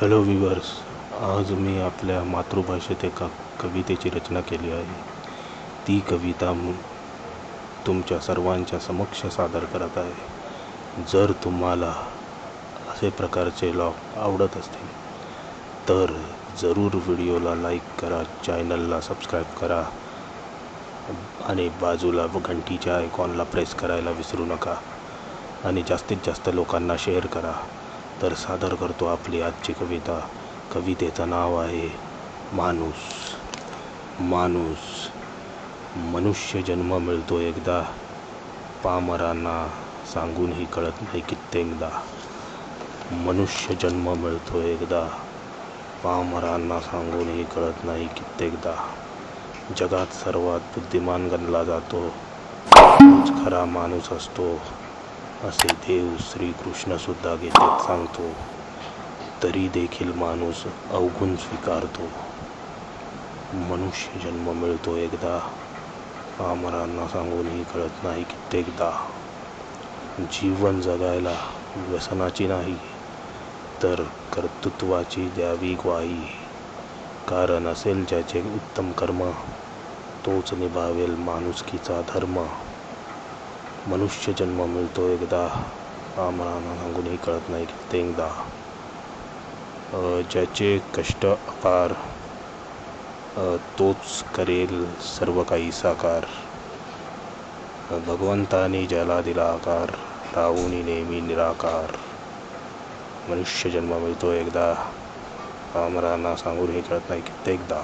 Hello weavers आज मी आपल्या मातृभाषेत एका कवितेची रचना केली आहे. ती कविता तुमच्या सर्वांच्या समक्ष सादर करत आहे. जर तुम्हाला असे प्रकारचे लॉग आवडत असतील तर जरूर व्हिडिओला लाईक करा चॅनलला सबस्क्राईब करा आणि बाजूला व घंटीच्या आयकॉनला प्रेस करायला विसरू नका. आणि जास्तीत जास्त लोकांना शेअर करा. तर सादर करतो आपली आजची कविता. कवितेचं नाव आहे माणूस. माणूस. मनुष्य जन्म मिळतो एकदा. पामरांना सांगूनही कळत नाही कित्येकदा. मनुष्य जन्म मिळतो एकदा. पामरांना सांगूनही कळत नाही कित्येकदा. जगात सर्वात बुद्धिमान गणला जातो. खरा माणूस असतो. असे देव श्रीकृष्णसुद्धा गीतेत सांगतो. तरी देखील माणूस अवगुण स्वीकारतो. मनुष्य जन्म मिळतो एकदा. आमरांना सांगूनही कळत नाही कित्येकदा. जीवन जगायला व्यसनाची नाही तर कर्तृत्वाची द्यावी ग्वाही. कारण असेल ज्याचे उत्तम कर्म तोच निभावेल माणुसकीचा धर्म. मनुष्य जन्म मिळतो एकदा. पामरांना सांगूनही कळत नाही कित्येकदा एकदा. ज्याचे कष्ट अपार तोच करेल सर्व काही साकार. भगवंताने ज्याला दिला आकार राहुनी नेहमी निराकार. मनुष्य जन्म मिळतो एकदा. आमरांना सांगून हे कळत नाही कित्येकदा